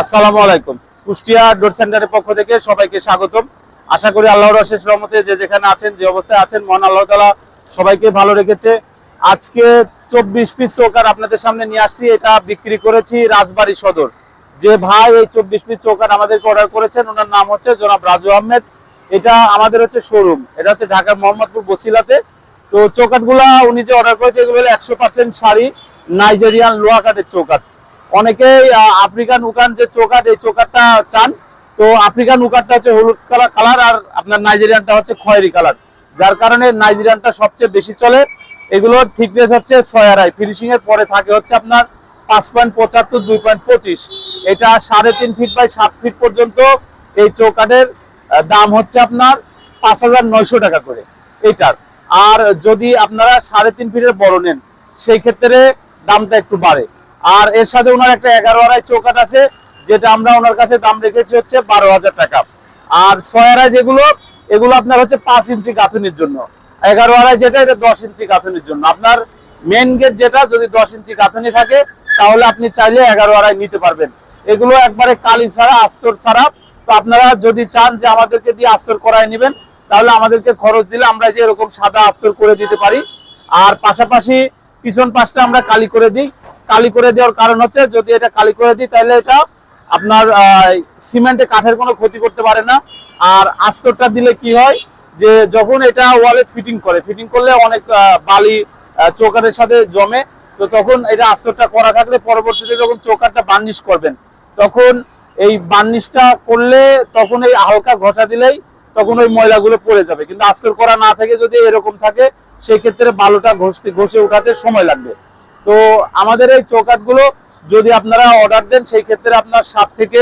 আসসালামু আলাইকুম। কুষ্টিয়া ডোর সেন্টারের পক্ষ থেকে সবাইকে স্বাগতম। আশা করি আল্লাহর অশেষ রহমতে যে যেখানে আছেন, যে অবস্থায় আছেন, মহান আল্লাহ তালা সবাইকে ভালো রেখেছে। আজকে চব্বিশ পিস চৌকার আপনাদের সামনে নিয়ে আসছি। এটা বিক্রি করেছি রাজবাড়ি সদর। যে ভাই এই চব্বিশ পিস চৌকার আমাদেরকে অর্ডার করেছেন, ওনার নাম হচ্ছে জনাব রাজু আহমেদ। এটা আমাদের হচ্ছে শোরুম এটা হচ্ছে ঢাকার মোহাম্মদপুর বসিলাতে। তো চৌকাটগুলা উনি যে অর্ডার করেছে, এগুলো একশো পার্সেন্ট শাড়ি, নাইজেরিয়ান লোয়া কাঠের চৌকাট। অনেকেই আফ্রিকান উকান যে চৌকাট এই চৌকাটটা চান। তো আফ্রিকান উকারটা হচ্ছে হলুদ কালার কালার আর আপনার নাইজেরিয়ানটা হচ্ছে খয়েরি কালার। যার কারণে নাইজেরিয়ানটা সবচেয়ে বেশি চলে। এগুলোর থিকনেস হচ্ছে ছয় আড়াই। ফিনিশিং এর পরে থাকে হচ্ছে আপনার পাঁচ পয়েন্ট পঁচাত্তর, দুই পয়েন্ট পঁচিশ। এটা সাড়ে তিন ফিট বাই সাত ফিট পর্যন্ত এই চৌকাটের দাম হচ্ছে আপনার পাঁচ হাজার নয়শো টাকা করে এইটার। আর যদি আপনারা সাড়ে তিন ফিটের বড় নেন, সেই ক্ষেত্রে দামটা একটু বাড়ে। আর এর সাথে ওনার একটা এগারো আড়াই চৌকাট আছে, যেটা আমরা ওনার কাছে দাম রেখেছি হচ্ছে বারো হাজার টাকা। আর ছয় যেগুলো, এগুলো আপনার হচ্ছে পাঁচ ইঞ্চি গাঁথুনির জন্য। এগারো আড়াই যেটা, এটা দশ ইঞ্চি গাঁথুনির জন্য। আপনার মেন গেট যেটা, যদি দশ ইঞ্চি গাঁথুনি থাকে, তাহলে আপনি চাইলে এগারো আড়াই নিতে পারবেন। এগুলো একবারে কালি ছাড়া, আস্তর ছাড়া। তো আপনারা যদি চান যে আমাদেরকে দিয়ে আস্তর করায় নেবেন, তাহলে আমাদেরকে খরচ দিলে আমরা যে এরকম সাদা আস্তর করে দিতে পারি। আর পাশাপাশি পিছন পাশটা আমরা কালি করে দিই। কালি করে দেওয়ার কারণ হচ্ছে যদি এটা কালি করে দিই তাহলে এটা আপনার সিমেন্টে কাঠের কোনো ক্ষতি করতে পারে না। আর আস্তরটা দিলে কি হয় যে যখন এটা ওয়ালে ফিটিং করে ফিটিং করলে অনেক বালি আহ, চৌকাটের সাথে জমে তো তখন এটা আস্তরটা করা থাকলে পরবর্তীতে যখন চৌকাটটা বার্নিশ করবেন তখন এই বার্নিশটা করলে তখন এই হালকা ঘষা দিলেই তখন ওই ময়লাগুলো পড়ে যাবে। কিন্তু আস্তর করা না থেকে যদি এরকম থাকে সেই ক্ষেত্রে বালুটা ঘষতে ঘষে উঠাতে সময় লাগবে। তো আমাদের এই চৌকাটগুলো যদি আপনারা অর্ডার দেন, সেই ক্ষেত্রে আপনার সাত থেকে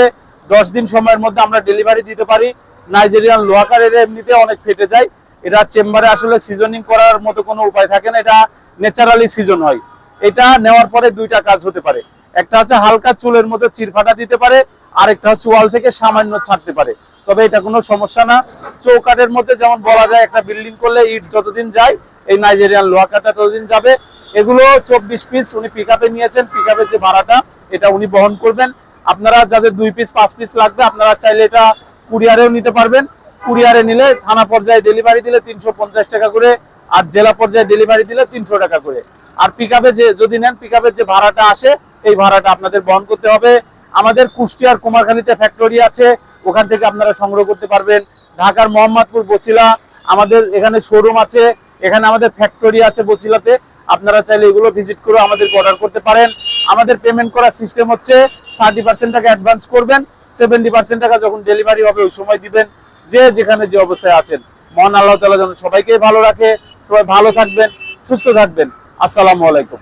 দশ দিন সময়ের মধ্যে আমরা ডেলিভারি দিতে পারি। নাইজেরিয়ান লোহাকারের এমনিতে অনেক ফেটে যায়। এটা চেম্বারে আসলে সিজনিং করার মতো কোনো উপায় থাকে না। এটা ন্যাচারালি সিজন হয়। এটা নেওয়ার পরে দুইটা কাজ হতে পারে। একটা হচ্ছে হালকা চুলের মধ্যে চিরফাটা দিতে পারে আর একটা হচ্ছে ওয়াল থেকে সামান্য ছাড়তে পারে। তবে এটা কোনো সমস্যা না। চৌকাটের মধ্যে যেমন বলা যায়, একটা বিল্ডিং করলে ইট যতদিন যায়, এই নাইজেরিয়ান লোহা কাটা ততদিন যাবে। এগুলো চব্বিশ পিস উনি পিক নিয়েছেন। পিক যে ভাড়াটা, এটা উনি বহন করবেন। আপনারা যাদের দুই পিস পাঁচ পিস লাগবে, আপনারা চাইলে এটা কুরিয়ারেও নিতে পারবেন। কুরিয়ারে নিলে থানা পর্যায়ে ডেলিভারি দিলে তিনশো পঞ্চাশ টাকা করে আর জেলা পর্যায়ে ডেলিভারি দিলে তিনশো টাকা করে। আর পিক যে, যদি নেন পিক যে ভাড়াটা আসে, এই ভাড়াটা আপনাদের বহন করতে হবে। আমাদের কুষ্টিয়ার কুমারখালীতে ফ্যাক্টরি আছে, ওখান থেকে আপনারা সংগ্রহ করতে পারবেন। ঢাকার মোহাম্মদপুর বসিলা আমাদের এখানে শোরুম আছে, এখানে আমাদের ফ্যাক্টরি আছে বসিলাতে আপনারা চাইলে এগুলো ভিজিট করে আমাদের অর্ডার করতে পারেন। আমাদের পেমেন্ট করার সিস্টেম হচ্ছে থার্টি পার্সেন্ট টাকা অ্যাডভান্স করবেন সেভেন্টি পার্সেন্ট টাকা যখন ডেলিভারি হবে ওই সময় দিবেন। যে যেখানে যে অবস্থায় আছেন। মহান আল্লাহ তালা যেন সবাইকে ভালো রাখে। সবাই ভালো থাকবেন, সুস্থ থাকবেন। আসসালামু আলাইকুম।